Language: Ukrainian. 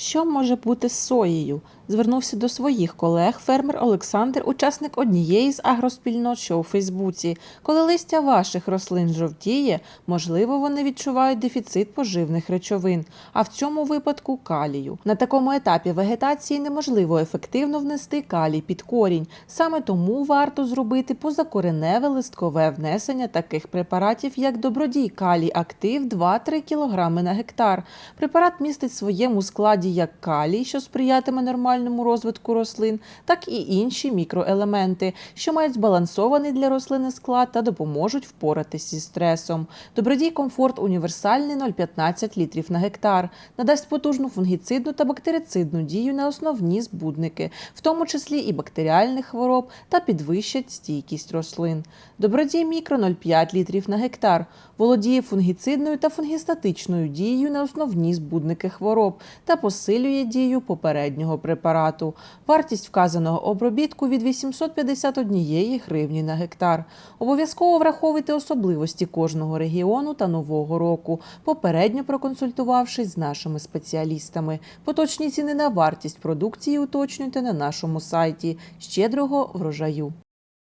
Що може бути соєю? Звернувся до своїх колег фермер Олександр, учасник однієї з агроспільнот, що у Фейсбуці. Коли листя ваших рослин жовтіє, можливо, вони відчувають дефіцит поживних речовин, а в цьому випадку калію. На такому етапі вегетації неможливо ефективно внести калій під корінь. Саме тому варто зробити позакореневе листкове внесення таких препаратів, як добродій калій актив 2-3 кг на гектар. Препарат містить в своєму складі як калій, що сприятиме нормальному розвитку рослин, так і інші мікроелементи, що мають збалансований для рослини склад та допоможуть впоратись зі стресом. Добродій комфорт універсальний 0,15 літрів на гектар, надасть потужну фунгіцидну та бактерицидну дію на основні збудники, в тому числі і бактеріальних хвороб, та підвищать стійкість рослин. Добродій мікро 0,5 літрів на гектар, володіє фунгіцидною та фунгістатичною дією на основні збудники хвороб та посилює дію попереднього препарату. Вартість вказаного обробітку від 851 гривні на гектар. Обов'язково враховуйте особливості кожного регіону та нового року, попередньо проконсультувавшись з нашими спеціалістами. Поточні ціни на вартість продукції уточнюйте на нашому сайті. Щедрого врожаю!